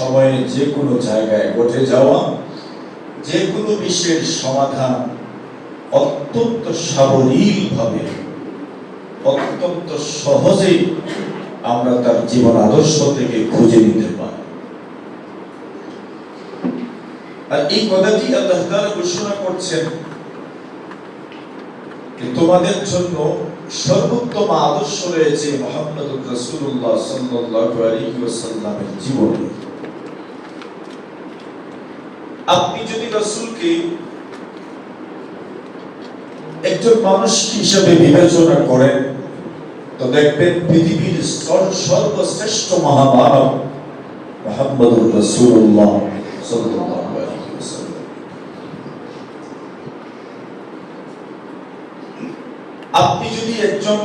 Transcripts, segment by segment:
সময়ে যে কোনো জায়গায় ঘটে যাওয়া, যে কোনো বিষয়ের সমাধান অত্যন্ত সাবলীলভাবে, অত্যন্ত সহজেই আমরা তার জীবন আদর্শ থেকে খুঁজে নিতে পারি। আর এই কথাটি আল্লাহ তাআলা ঘোষণা করছেন তোমাদের জন্য সর্বোত্তম আদর্শ রয়েছে মোহাম্মদ রাসূলুল্লাহ সাল্লাল্লাহু আলাইহি ওয়াসাল্লামের জীবনে। আপনি যদি রাসূলকে একজন মানুষ হিসেবে বিবেচনা করেন, তো দেখবেন পৃথিবীর সর্বশ্রেষ্ঠ মহামানব মোহাম্মদুর ওয়াসাল্লাম। আপনি যদি একজন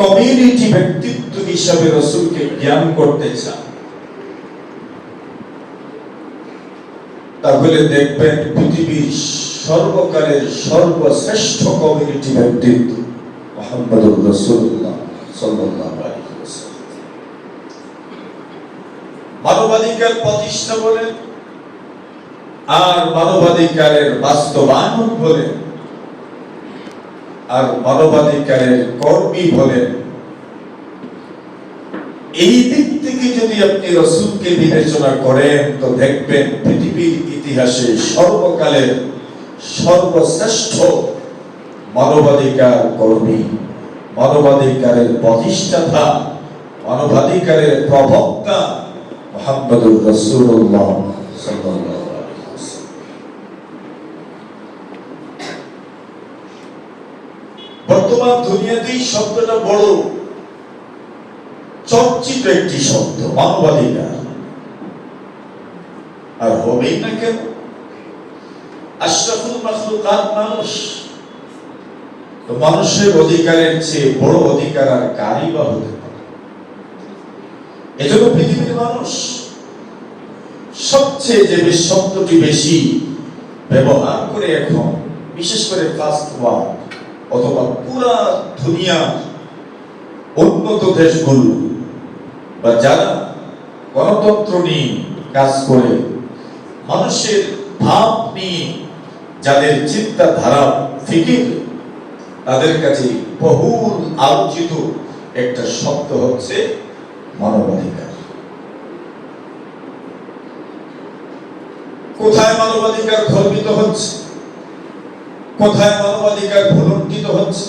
কমিউনিটি ব্যক্তিত্ব হিসাবে রসুলকে জ্ঞান করতে চান তাহলে দেখবেন পৃথিবীর সর্বকালের সর্বশ্রেষ্ঠ কমিউনিটি ব্যক্তিত্ব মোহাম্মদুর রসুল্লাহ ওয়াসাল্লাম। মানবাধিকার প্রতিষ্ঠা বলেন আর মানবাধিকারের বাস্তবায়ন বলেন আর মানবাধিকারের কর্মী বলেন এই দিক থেকে যদি আপনি রসুলকে বিবেচনা করেন, তো দেখবেন পৃথিবীর ইতিহাসে সর্বকালের সর্বশ্রেষ্ঠ মানবাধিকার কর্মী, মানবাধিকারের প্রতিষ্ঠাতা, মানবাধিকারের প্রবক্তা মোহাম্মদুর রসুল্লাহ। বর্তমান দুনিয়াতেই শব্দটা বড়, চর্চিত একটি শব্দ, মানবাধিকার আর হবেই না কেন আশরাফুল মাখলুকাত মানুষ। তো মানুষের অধিকারের চেয়ে বড় অধিকার আর কারই বা হতে পারে? এজন্য পৃথিবীর মানুষ সবচেয়ে যে শব্দটি বেশি ব্যবহার করে এখন, বিশেষ করে ফাস্ট ওয়ার্ল্ড অথবা পুরা দুনিয়া উন্নত দেশগুলো, বা যারা গণতন্ত্র নিয়ে কাজ করে মানুষের ভাব নিয়ে যাদের চিন্তাধারা ফিকির, তাদের কাছে বহুল আলোচিত একটা শব্দ হচ্ছে মানবাধিকার। কোথায় মানবাধিকার খর্বিত হচ্ছে? কোথায় মানবাধিকার ভুলণ্ঠিত হচ্ছে?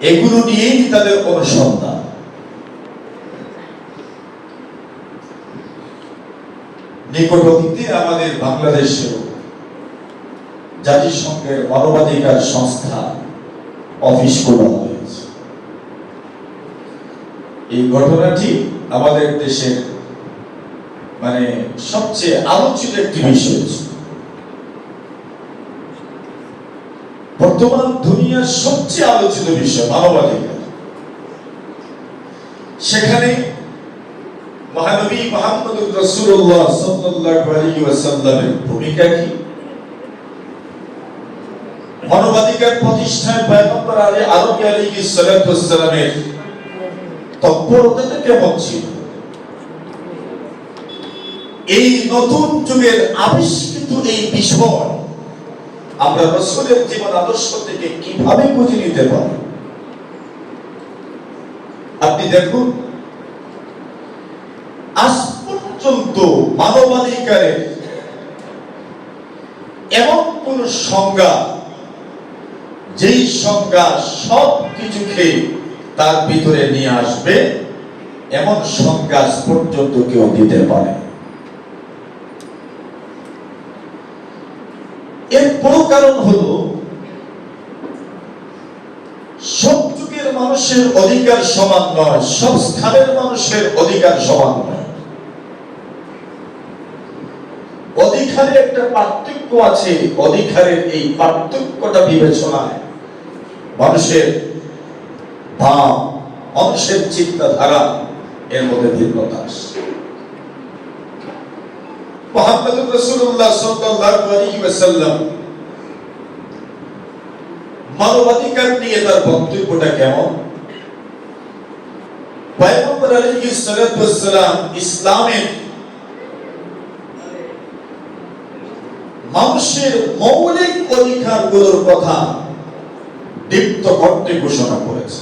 এগুলো নিয়েই তাদের অনুসন্ধান? নিকট অতীতে আমাদের বাংলাদেশেও জাতিসংঘের মানবাধিকার সংস্থা অফিস খোলা হয়েছে। এই ঘটনাটি আমাদের দেশের মানে সবচেয়ে আলোচিত একটি বিষয় বর্তমান দুনিয়ার সবচেয়ে আলোচিত বিষয় মানবাধিকার। সেখানে মহানবী মোহাম্মদুর রাসূলুল্লাহ সাল্লাল্লাহু আলাইহি ওয়াসাল্লামের ভূমিকা কি? মানবাধিকার প্রতিষ্ঠায় পয়গম্বর আলী আরবি আলাইহিস সালাতু ওয়াসসালামের তৎপরতাটা কেমন ছিল? এই নতুন যুগের আবিষ্কৃত এই বিষয় আমরা রসুলের জীবন আদর্শ থেকে কীভাবে বুঝে নিতে পারি? আপনি দেখুন আজ পর্যন্ত মানবাধিকারের এমন কোন সংজ্ঞা, যেই সংজ্ঞা সব কিছুকে তার ভিতরে নিয়ে আসবে, এমন সংজ্ঞা পর্যন্ত কেউ দিতে পারে। এর বড় কারণ হলো, সব যুগের মানুষের অধিকার সমান নয়, সব স্থানের মানুষের অধিকার সমান নয়। অধিকারে একটা পার্থক্য আছে অধিকারের এই পার্থক্যটা বিবেচনায়। মানুষের ভাব, মানুষের চিন্তাধারা এর মধ্যে ভিন্নতা আসে ওয়াসাল্লাম মানবাধিকার নিয়ে তার বক্তব্যটা কেমন? পয়গম্বর আলাইহিস সালাতু ইসলামের মানুষের মৌলিক অধিকারগুলোর কথা দীপ্ত কণ্ঠে ঘোষণা করেছে।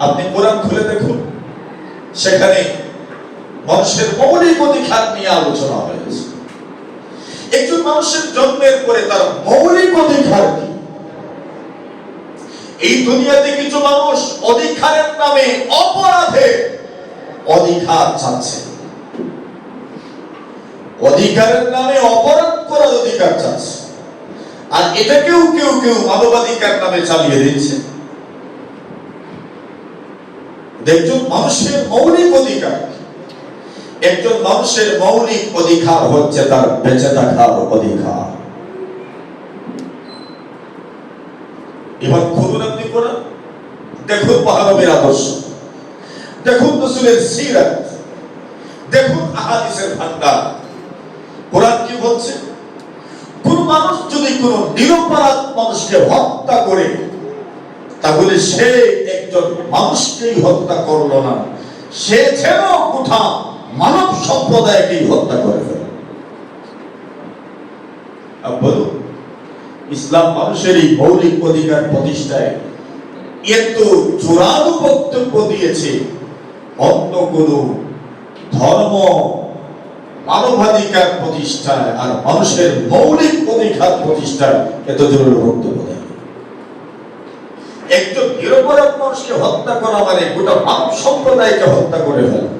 আপনি কোরআন খুলে দেখুন। সেখানে মানুষের মৌলিক অধিকার নিয়ে আলোচনা হয়েছে। একজন মানুষের জন্মের পরে তার মৌলিক অধিকার কি? এই দুনিয়াতে কিছু মানুষ অধিকারের নামে অপরাধে অধিকার চাচ্ছে। অধিকারের নামে অপরাধ করার অধিকার চাচ্ছে আর এটাকেও কেউ কেউ মানবাধিকার নামে চালিয়ে দিচ্ছে। একজন মানুষের মৌলিক অধিকার। একজন মানুষের মৌলিক অধিকার হচ্ছে তার বেঁচে থাকার অধিকার। এবার খুলুন আপনি কোরআন দেখুন মহানবীর আদর্শ। দেখুন রসুলের সিরাত। দেখুন আহাদিসের ভান্ডার বলছে, কোন মানুষ যদি কোন নিরপরাধ মানুষকে হত্যা করে, তাহলে সে একজন মানুষকেই হত্যা করল না। সে যেন মানব সম্প্রদায়কেই হত্যা করে বলুন, ইসলাম মানুষের মৌলিক অধিকার প্রতিষ্ঠায় এত জোরালো বক্তব্য দিয়েছে, অন্য কোন ধর্ম মানবাধিকার প্রতিষ্ঠায় আর মানুষের মৌলিক অধিকার প্রতিষ্ঠায় এত জোরালো বক্তব্য দেয় একজন নিরপরাধ মানুষকে হত্যা করা মানে গোটা মানব সম্প্রদায়কে হত্যা করে ফেলা।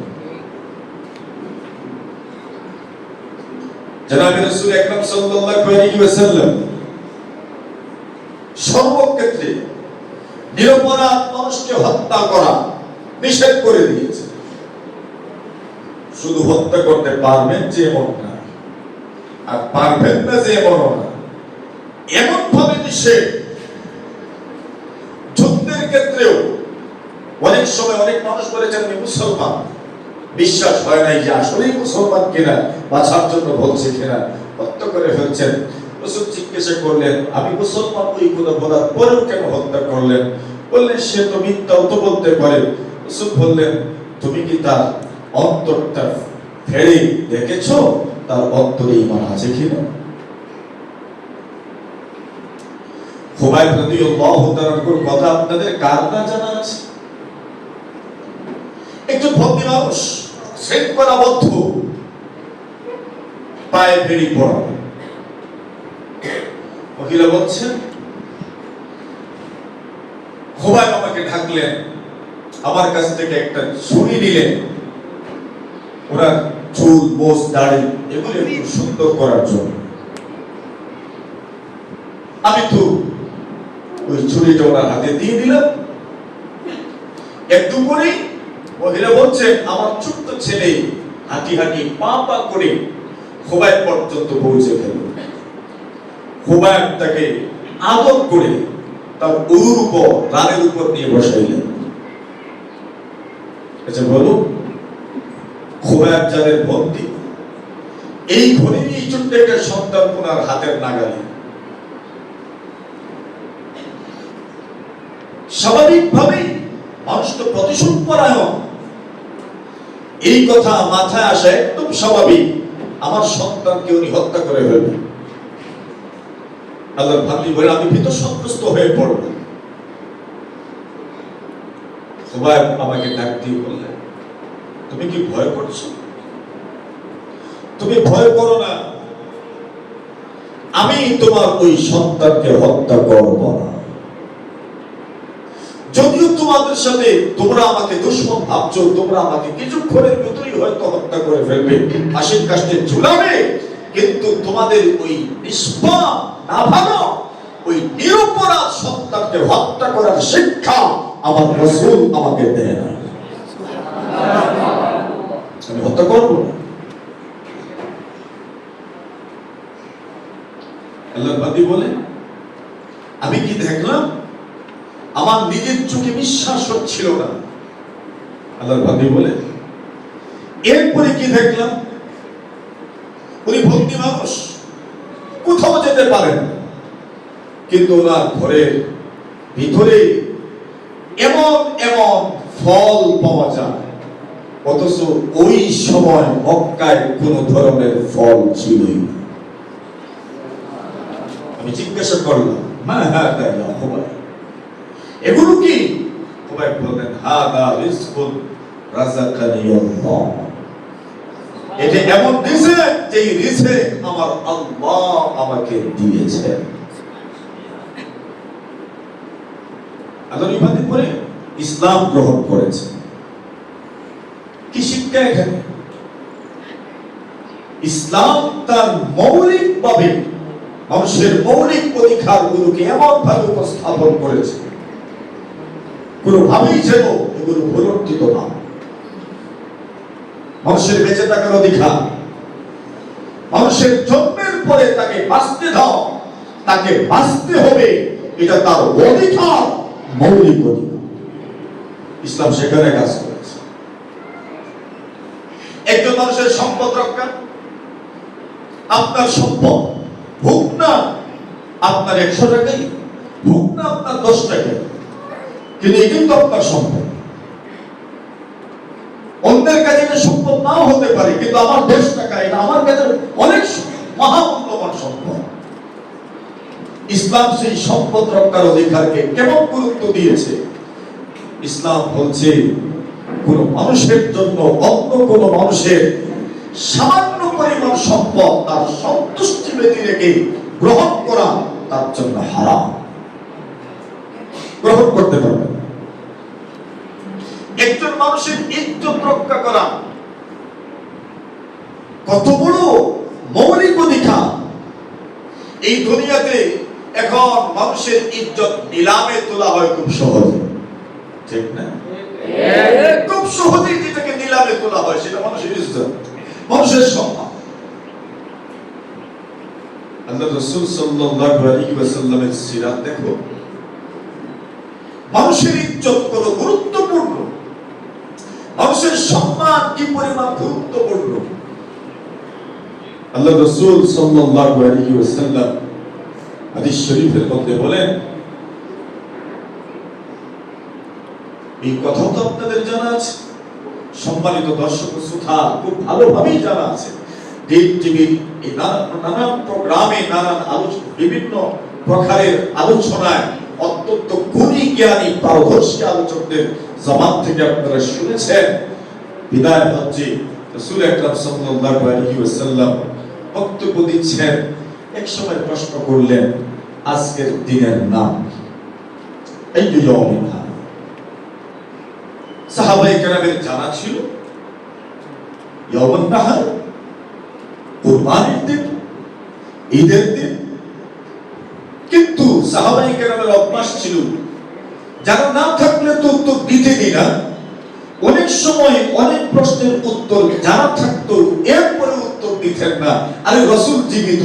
সর্বক্ষেত্রে নিরপরাধ মানুষকে হত্যা করা নিষেধ করে দিয়েছে শুধু হত্যা করতে পারবেন যে এমন না। আর পারবেন না যে এমন না। এমন ভাবে নিষেধ যুদ্ধের ক্ষেত্রেও অনেক সময় অনেক মানুষ বলেছেন, আমি মুসলমান। বিশ্বাস হয় নাই যে আসলেই মুসলমান কিনা, বাঁচার জন্য বলছে কিনা। হত্যা করে ফেলছেন। রসুল জিজ্ঞাসা করলেন, আমি মুসলমান ওই কথা বলার পরেও কেন হত্যা করলেন? বললেন, সে তো মিথ্যাও তো বলতে পারে। রসুল বললেন, তুমি কি তার অন্তরটা ফেরে দেখেছ তার অন্তরে ইমান আছে কিনা? খুবাইব রাদিয়াল্লাহু তাআলার কথা আপনাদের কার না জানা আছে? একজন ভক্তি মানুষ, শৃঙ্খলাবদ্ধ, পায়ে বেড়ি পড়া। মহিলা বলছেন খুবাইব আমাকে ঢাকলেন, আমার কাছ থেকে একটা ছুরি নিলেন। ওরা চুল বোস দাড়ি এগুলো একটু সুন্দর করার জন্য। আমি তো ওই ছুরিটা ওনার হাতে দিয়ে দিলাম। একটু পরেই মহিলা বলছে আমার ছোট্ট ছেলে হাঁটি হাঁটি পা পা করে খোবাই পর্যন্ত পৌঁছে গেল। খোবাই তাকে আদর করে তার গরুর উপর রানের উপর নিয়ে বসাইলেন। আচ্ছা বলো খোবাই যাদের বন্দি। এই ঘরে এই ছোট্ট সন্তান ওনার হাতের নাগালে। স্বাভাবিকভাবেই মানুষ তো প্রতিশোধ পরায়ণ এই কথা মাথায় আসা একদম স্বাভাবিক। আমার সন্তানকে উনি হত্যা করে ফেলবে। আল্লাহ ভাবলি বলে, আমি ভীত সন্ত্রস্ত হয়ে পড়ব। সবাই আমাকে ডাক দিয়ে বললেন তুমি কি ভয় করছ? তুমি ভয় করো না। আমি তোমার ওই সন্তানকে হত্যা করব না। যদিও তোমাদের সাথে তোমরা আমাকে দুশ্মন ভাবছ, তোমরা আমাকে কিছুক্ষণের ভিতরেই হয়তো হত্যা করে ফেলবে ফাঁসির কাছে ঝুলাবে, কিন্তু তোমাদের ওই নিষ্পাপ না ভালো ওই নিরপরাধ সন্তানকে হত্যা করার শিক্ষা আমার রসুল আমাকে দেয় না আমি হত্যা করব না। আল্লাহ বাদী বলে আমি কি দেখলাম? আমার নিজের চোখে বিশ্বাস হচ্ছিল না। আল্লাহর বাদী বলে এরপরে কি দেখলাম? উনি ভক্তি মানুষ, কোথাও যেতে পারেন কিন্তু ওনার ঘরের ভিতরে এমন এমন ফল পাওয়া যায়। অথচ ওই সময় মক্কায় কোন ধরনের ফল ছিলই না। আমি জিজ্ঞাসা করলাম হাদা ইয়া এগুলো কি? হুবাই বললেন রাযাকানি আল্লাহ। এটা এমন রিজেক যে রিজেক আমার আল্লাহ আমাকে ইবাদত করে ইসলাম গ্রহণ করেছে। কি শিক্ষা এখানে? ইসলাম তার মৌলিকভাবে মানুষের মৌলিক অধিকার গুলোকে এমন ভাবে উপস্থাপন করেছে। কোনোভাবেই যেন এগুলো না। মানুষের বেঁচে থাকার অধিকার, মানুষের জন্মের পরে তাকে বাঁচতে দাও, তাকে বাঁচতে হবে, এটা তার অধিকার, মৌলিক অধিকার। ইসলাম সেখানে করেছে একজন মানুষের সম্পদ রক্ষা। আপনার সম্পদ হোক না আপনার একশো টাকাই হোক না আপনার দশ টাকাই। কিন্তু কিন্তু আপনার সম্পদ। অন্যের কাছে এটা সম্পদ নাও হতে পারে, কিন্তু আমার দশ টাকা এটা আমার কাছে অনেক মহামূল্যবান সম্পদ। ইসলাম সেই সম্পদ রক্ষার অধিকারকে কেমন গুরুত্ব দিয়েছে? ইসলাম বলছে কোন মানুষের জন্য অন্য কোন মানুষের সামান্য পরিমাণ সম্পদ তার সন্তুষ্টি ব্যতী রেখে গ্রহণ করা তার জন্য হারাম। গ্রহণ করতে পারবে একজন মানুষের ইজ্জত রক্ষা করা কত বড় মৌলিক অধিকার। এই দুনিয়াতে এখন মানুষের ইজ্জত নিলামে তোলা হয় খুব সহজে। ঠিক না? খুব সহজেই যেটাকে নিলামে তোলা হয়, সেটা মানুষের ইজ্জত, মানুষের সম্মান। আল্লাহ রসুল সাল্লাল্লাহু আলাইহি ওয়াসাল্লামের সিরাত দেখো। মানুষের ইজ্জত কত গুরুত্বপূর্ণ? মানুষের সম্মান কি পরিমাণ গুরুত্বপূর্ণ? আল্লাহ রসুল সাল্লাল্লাহু আলাইহি ওয়াসাল্লাম হাদিস শরীফের মধ্যে বলেন এই কথাও তো আপনাদের জানা আছে। সম্মানিত দর্শক শ্রোতা, খুব ভালোভাবেই জানা আছে। এই নানান প্রোগ্রামে নানান আলোচনা বিভিন্ন প্রকারের আলোচনায় অত্যন্ত গুণী জ্ঞানী পারদর্শী আলোচকদের জবান থেকে আপনারা শুনেছেন। বিদায় হচ্ছে। রাসূল আকরাম সাল্লাল্লাহু আলাইহি ওয়াসাল্লাম বক্তব্য দিচ্ছেন এক সময় প্রশ্ন করলেন, আজকের দিনের নাম এই হাদা। কেরামের জানা ছিল নাহার দিন, ঈদের দিন। কিন্তু সাহাবাই অভ্যাস ছিল, যারা না থাকলে তো উত্তর না। অনেক সময় অনেক প্রশ্নের উত্তর জানা থাকতো, এরপরে উত্তর দিতেন না। আরে রসুল জীবিত,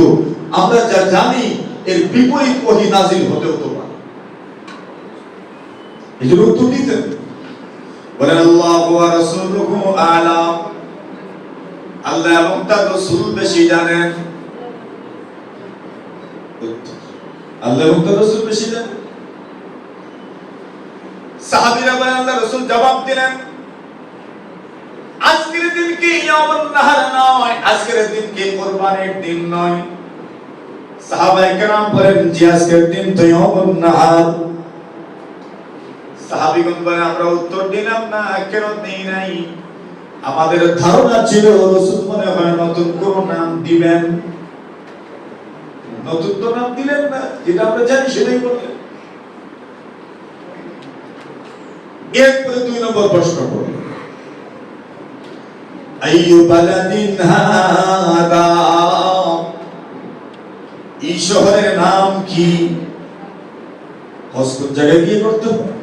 আমরা যা জানি, এর বিপরীত ওহি নাজিল হতে হতো না এই উত্তর দিতেন। বলেন, আল্লাহ ওয়া রাসূলুহু আলাম। আল্লাহ এবং তার রসুল বেশি জানেন। আল্লাহ এবং তার রসুল বেশি জানেন। সাহাবীরা বলেন, আল্লাহ রসুল জবাব দিলেন, আজকের দিন কি ইয়ামুন নাহার নয়, আজকের দিন কি কুরবানির দিন নয়? সাহাবায়ে কেরাম বলেন যে আজকের দিন তো ইয়ামুন নাহার। সাহাবীগণ বলেন আমরা উত্তর দিলাম না কেন দেই নাই। আমাদের ধারণা ছিল, রসুল মনে হয় নতুন কোন নাম দিবেন। নতুন তো নাম দিলেন না, যেটা আমরা জানি সেটাই বললেন। এরপরে দুই নম্বর প্রশ্ন করলেন আইয়ু বালাদিন হাদা? এই শহরের নাম কি? কোন জায়গায় গিয়ে করতে হবে?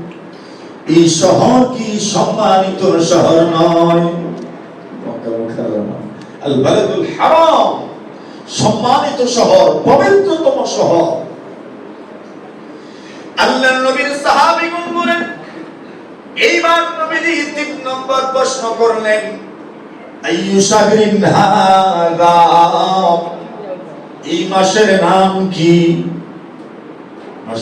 এই শহর কি সম্মানিত শহর নয়? সম্মানিত শহর, পবিত্রতম শহর। আল্লাহ নবীর বলেন এইবার নবীজি তিন নম্বর প্রশ্ন করলেন এই মাসের নাম কি? মাস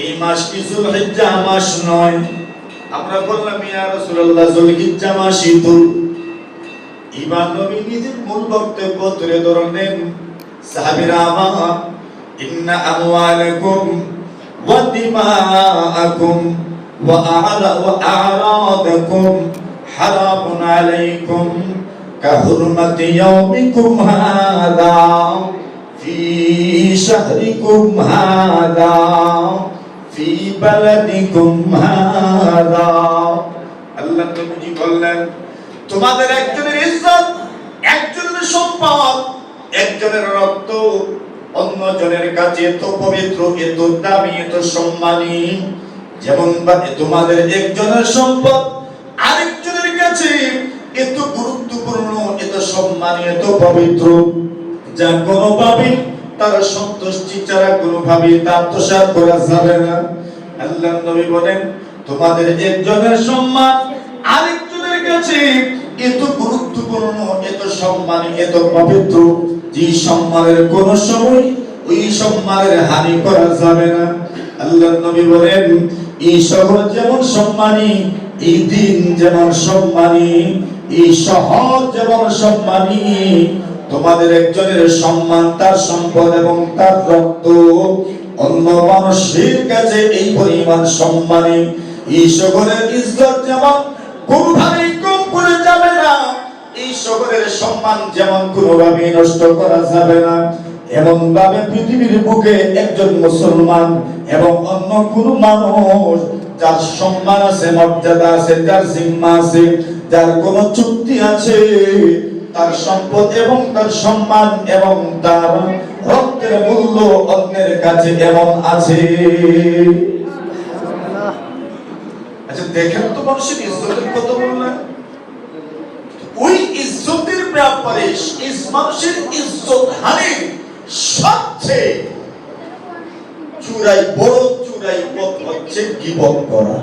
এই মাস কি যুলহিজ্জা মাস নয়। আমরা বললাম, ইয়া রাসূলুল্লাহ যুলহিজ্জা মাসই ইমান নবী নিজের মূল বক্তব্য তুলে ধরলেন সাহাবীরা আমার, ইন্না আমওয়ালাকুম ওয়া দিমাআকুম ওয়া আ'রা ওয়া আ'রাদাকুম হারামুন আলাইকুম হাদা। ফি বালাদিকুম তোমাদের একজনের ইজ্জত, একজনের সম্পদ, একজনের রক্ত, অন্যজনের কাছে এত পবিত্র, এত দামি, এত সম্মানী। যেমন তোমাদের একজনের সম্পদ, আরেকজনের কাছে এত গুরুত্বপূর্ণ, এত সম্মানী, এত পবিত্র। যা কোনোভাবে তার সন্তুষ্টি ছাড়া কোনোভাবে তা আত্মসাৎ করা যাবে না। আল্লাহ নবী বলেন, তোমাদের একজনের সম্মান আরেকজনের কাছে এত গুরুত্বপূর্ণ, এত সম্মানী, এত পবিত্র, যে সম্মানের কোন সময় ওই সম্মানের হানি করা যাবে না। আল্লাহ নবী বলেন, এই শহর যেমন সম্মানী, এই দিন যেমন সম্মানী, এই শহর যেমন সম্মানী তোমাদের একজনের সম্মান, তার সম্পদ এবং তার রক্ত। অন্য মানুষের কাছে এই পরিমাণ সম্মানী এই শহরের ইজ্জত যেমন কোনোভাবেই কম করে যাবে না, এই শহরের সম্মান যেমন কোনোভাবেই নষ্ট করা যাবে না এমন ভাবে পৃথিবীর বুকে একজন মুসলমান এবং অন্য কোন মানুষ যার সম্মান আছে, মর্যাদা আছে, যার জিম্মা আছে, যার কোন চুক্তি আছে তার সম্পদ এবং তার সম্মান এবং তার রক্তের মূল্য অন্যের কাছে এমন আছে? আচ্ছা দেখেন তো মানুষের ইজ্জতের কথা বললেন। ওই ইজ্জতের ব্যাপারে মানুষের ইজ্জত সবচেয়ে চূড়াই বড় চূড়াই পথ হচ্ছে গিবত করা।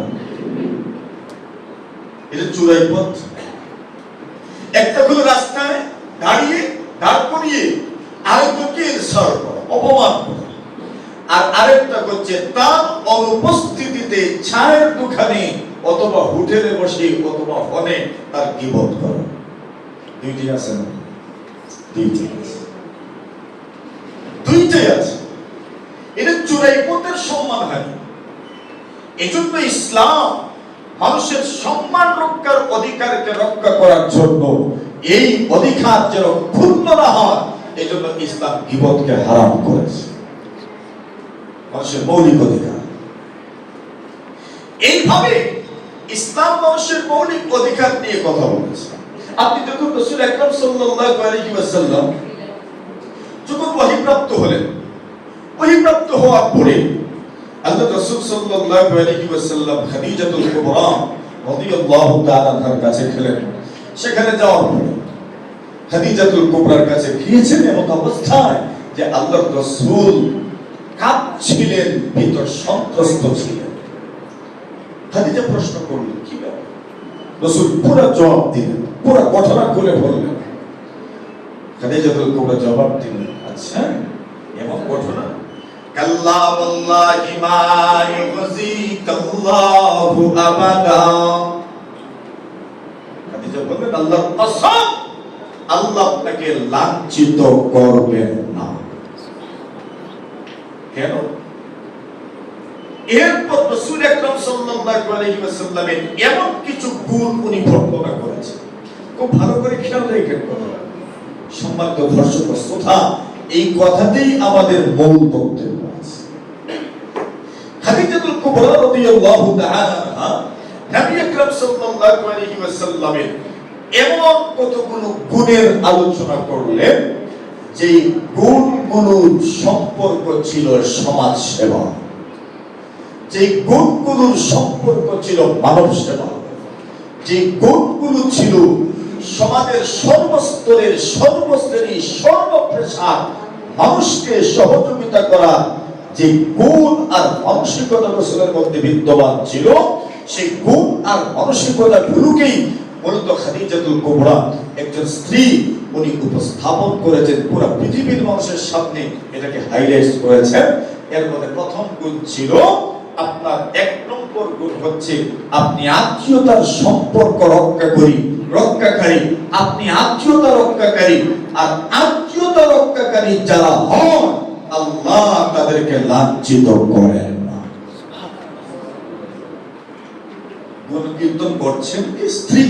এটা চূড়াই পথ। একটা হলো রাস্তায় দাঁড়িয়ে, দাঁড় করিয়ে আরেকজনকে ইনসার করা, অপমান আর আরেকটা হচ্ছে তার অনুপস্থিতিতে ছায়ের দোকানে অথবা হোটেলে বসে অথবা ফোনে তার গিবত করা। দুইটি আছে না? দুইটি আছে। দুইটাই আছে। এটা চূড়াই পথের সম্মান হানি এজন্য ইসলাম মানুষের সম্মান রক্ষার অধিকারকে রক্ষা করার জন্য এই অধিকার যেন ক্ষুণ্ণ না হয়, এজন্য ইসলাম গিবতকে হারাম করেছে। মানুষের মৌলিক অধিকার। এইভাবে ইসলাম মানুষের মৌলিক অধিকার নিয়ে কথা বলেছে। আপনি দেখুন, রসুল আকরাম সাল্লাল্লাহু আলাইহি ওয়াসাল্লাম যখন ওহীপ্রাপ্ত হলেন, ওহীপ্রাপ্ত হওয়ার পরে আল্লাহ রাসূল সাল্লাল্লাহু আলাইহি ওয়াসাল্লাম খাদিজাতুল কুবরা রাদিয়াল্লাহু তাআলা তার কাছে গেলেন। সেখানে যাওয়ার খাদিজাতুল কুবরার কাছে গিয়েছেন এমন অবস্থায় যে আল্লাহর রাসূল কাঁদছিলেন ভিতর সন্ত্রস্ত ছিলেন। খাদিজা প্রশ্ন করলেন, কি ব্যাপার? রসুল পুরো জবাব দিলেন, পুরো ঘটনা খুলে বললেন। খাদিজাতুল কুবরা জবাব দিলেন আচ্ছা এমন ঘটনা আল্লাহ আপনাকে লাঞ্ছিত করবেন না কেন এরপর রাসূল আকরাম সাল্লাল্লাহু আলাইহি ওয়াসাল্লামের এমন কিছু গুণ উনি বর্ণনা করেছেন। খুব ভালো করে খেয়াল রেখেন সম্মানিত ও শ্রোতা, এই কথাতেই আমাদের মূল বক্তব্য। খাদিজাতুল কুবরা রাদিয়াল্লাহু তাআলা নবী আকরাম সাল্লাল্লাহু আলাইহি ওয়াসাল্লামের এমন কতগুলো গুণের আলোচনা করলেন যে গুণগুলোর সম্পর্ক ছিল সমাজ সেবা। যে গুণগুলোর সম্পর্ক ছিল মানব সেবা। যে গুণগুলো ছিল সমাজের সর্বস্তরের সর্বশ্রেণী সর্বপ্রেশার মানুষকে সহযোগিতা করা যে গুণ আর মানসিকতা রসুলের মধ্যে বিদ্যমান ছিল, সেই গুণ আর মানসিকতা গুলোকেই মূলত খাদিজাতুল কুবরা একজন স্ত্রী উনি উপস্থাপন করেছেন। পুরো পৃথিবীর মানুষের সামনে এটাকে হাইলাইট করেছেন। এর মধ্যে প্রথম গুণ ছিল, আপনার এক নম্বর গুণ হচ্ছে আপনি আত্মীয়তার সম্পর্ক রক্ষা করি, রক্ষাকারী। আপনি আত্মীয়তা রক্ষাকারী আর আত্মীয়তা রক্ষাকারী যারা হন আল্লাহ তাদেরকে লাঞ্ছিত করেন না। গুণ করছেন কি স্ত্রী?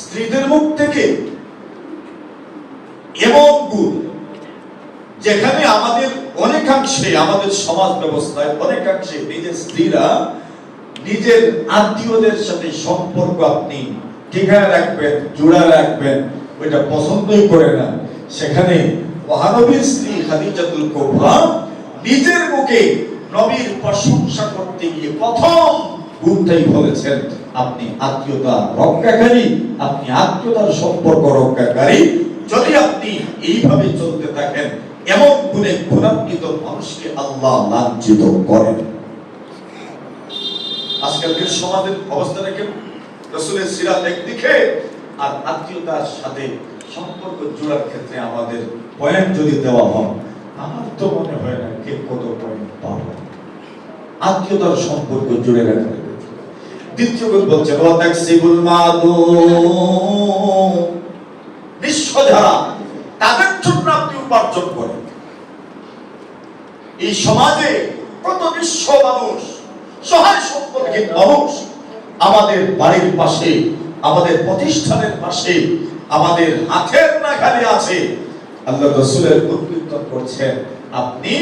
স্ত্রীদের মুখ থেকে এমন গুণ, যেখানে আমাদের অনেকাংশে, আমাদের সমাজ ব্যবস্থায় অনেকাংশে নিজের স্ত্রীরা নিজের আত্মীয়দের সাথে সম্পর্ক আপনি ঠিকানা রাখবেন, জোড়া রাখবেন, ওইটা পছন্দই করে না। সেখানে মহানবীর স্ত্রী খাদিজাতুল কোবরা নিজের মুখে নবীর প্রশংসা করতে গিয়ে প্রথম গুণটাই বলেছেন, আপনি আত্মীয়তা রক্ষাকারী, আপনি আত্মীয়তার সম্পর্ক রক্ষাকারী। যদি আপনি এইভাবে চলতে থাকেন, এমন গুণে গুণান্বিত মানুষকে আল্লাহ লাঞ্ছিত করেন। আজকালকার সমাজের অবস্থা দেখে রসুলের সিরাত একদিকে আর আত্মীয়তার সাথে সম্পর্ক জোড়ার ক্ষেত্রে আমাদের পয়েন্ট যদি দেওয়া হয়, আমার তো মনে হয় না কে কত পয়েন্ট পাবো। আত্মীয়তার সম্পর্ক জুড়ে ক্ষেত্রে। দ্বিতীয় বলছে মাদু নিঃস্ব যারা তাদের জন্য আপনি উপার্জন করেন। এই সমাজে কত নিঃস্ব মানুষ, সহায় সম্পর্কে মানুষ আমাদের বাড়ির পাশে, আমাদের প্রতিষ্ঠানের পাশে আমাদের হাতের নাগালে আছে। আল্লাহ রসুলের উৎকীর্তন করছেন। আপনি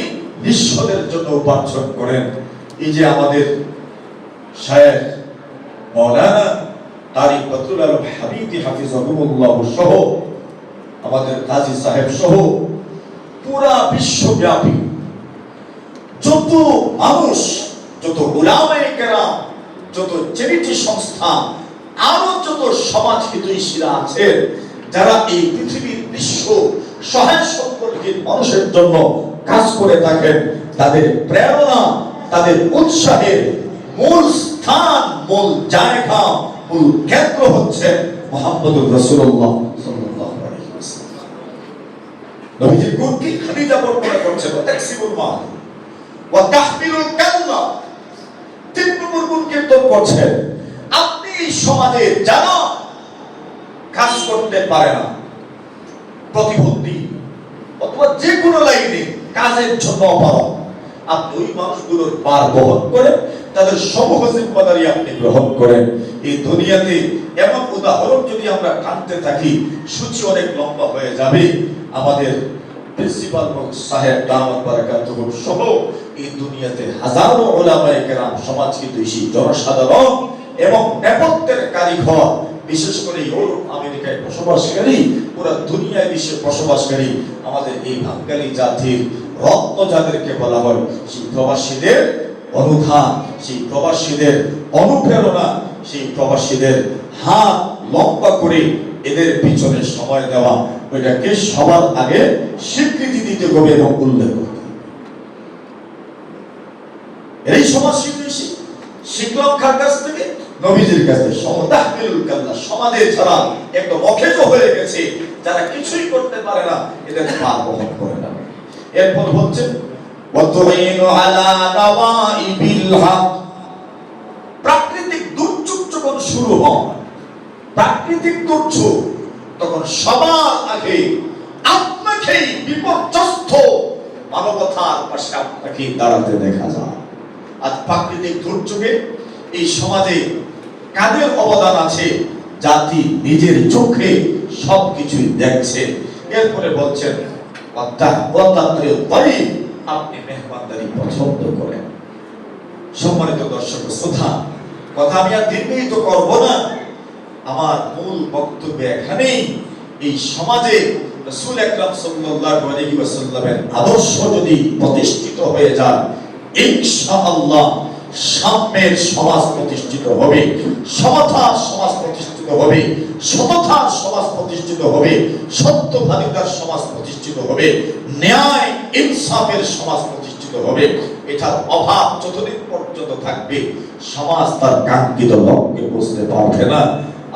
নিঃস্বদের জন্য উপার্জন করেন। এই যে আমাদের শায়েখ মৌলানা আলম হাবিদি হাফিজাহুল্লাহ সহ, আমাদের কাজী সাহেব সহ, পুরা বিশ্বব্যাপী যত মানুষ, যত ওলামায়ে কেরাম, যত চ্যারিটি সংস্থা যত সমাজ হিতৈষীরা আছে। যারা এই পৃথিবীর বিশ্ব সহায় সম্পর্কের মানুষের জন্য কাজ করে থাকেন, তাদের প্রেরণা, তাদের উৎসাহের মূল স্থান, মূল জায়গা, মূল কেন্দ্র হচ্ছে মোহাম্মদুর ওয়াসাল্লাম। নবীজির গুণ খাদিজা বর্ণনা করছেন তাকসিবুল মাল, ওয়া তাহমিলুল কাল্লা। তিন নম্বর গুণ কীর্তন করছেন আপনি সমাজে কাজ করতে পারে না। অথবা যে কোনো লাইনে কাজের জন্য মানুষগুলোর পার বহন তাদের সমূহ আপনি গ্রহণ করেন। এই দুনিয়াতে এমন উদাহরণ যদি আমরা টানতে থাকি, সূচি অনেক লম্বা হয়ে যাবে। আমাদের প্রিন্সিপাল সাহেব দামাত বারাকাতুহু সহ এই দুনিয়াতে হাজারো ওলামায়ে কেরাম সমাজ হিতৈষী জনসাধারণ এবং নেপথ্যের কারিগর, বিশেষ করে ইউরোপ, আমেরিকায় বসবাসকারী, পুরো দুনিয়ায় বিশ্বে বসবাসকারী আমাদের এই বাঙালি জাতির রত্ন যাদেরকে বলা হয়, সেই প্রবাসীদের অনুধান, সেই প্রবাসীদের অনুপ্রেরণা, সেই প্রবাসীদের হাত লম্বা করে এদের পিছনে সময় দেওয়া, ওইটাকে সবার আগে স্বীকৃতি দিতে হবে এবং উল্লেখ করতে। এই সমাজ শিল্পী শিখলাম কাছ থেকে নবীজির কাছে সমতাহমিলুল কাল্লা সমাজে যারা অখেজ হয়ে গেছে। যারা কিছুই করতে পারে না, এদের পার বহন করে না। এরপর হচ্ছে প্রাকৃতিক দুর্যোগ যখন শুরু হয়, প্রাকৃতিক দুর্যোগ, তখন সবার আগে আপনাকেই বিপর্যস্ত মানবতার পাশে আপনাকে দাঁড়াতে দেখা যায়। আজ প্রাকৃতিক দুর্যোগে এই সমাজে কাদের অবদান আছে? জাতি নিজের চোখে সবকিছুই দেখছে। এরপরে বলছেন "ওয়াত্তা- আপনি মেহমানদারি পছন্দ করেন। সম্মানিত দর্শক শ্রোতা, কথা আমি আর দীর্ঘায়িত করব না। আমার মূল বক্তব্য এখানেই, এই সমাজে রাসূল আকরাম সাল্লাল্লাহু আলাইহি ওয়াসাল্লামের আদর্শ যদি প্রতিষ্ঠিত হয়ে যায়, ইনশাআল্লাহ সাম্যের সমাজ প্রতিষ্ঠিত হবে সমতার সমাজ প্রতিষ্ঠিত হবে সততার সমাজ প্রতিষ্ঠিত হবে, সত্যবাদিতার সমাজ প্রতিষ্ঠিত হবে, ন্যায় ইনসাফের সমাজ প্রতিষ্ঠিত হবে। এটার অভাব যতদিন পর্যন্ত থাকবে, সমাজ তার কাঙ্ক্ষিত লক্ষ্যে পৌঁছতে পারবে না।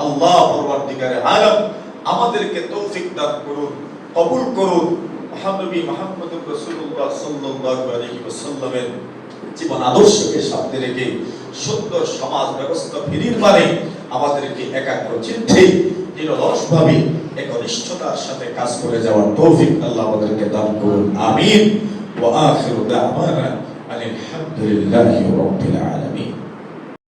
আল্লাহ পরবর্তীকারে আলম আমাদেরকে তৌফিক দান করুন, কবুল করুন। মহানবী মুহাম্মদুর রাসূলুল্লাহ সাল্লাল্লাহু আলাইহি ওয়াসাল্লামের জীবন আদর্শকে সামনে রেখে সুন্দর সমাজ ব্যবস্থা ফিরির মানে আমাদেরকে একাগ্র চিত্তে নিরলসভাবে একনিষ্ঠতার সাথে কাজ করে যাওয়ার তৌফিক আল্লাহ আমাদেরকে দান করুন। আমিন। ওয়া আখিরু দাওয়ানা আলহামদুলিল্লাহি রাব্বিল আলামিন।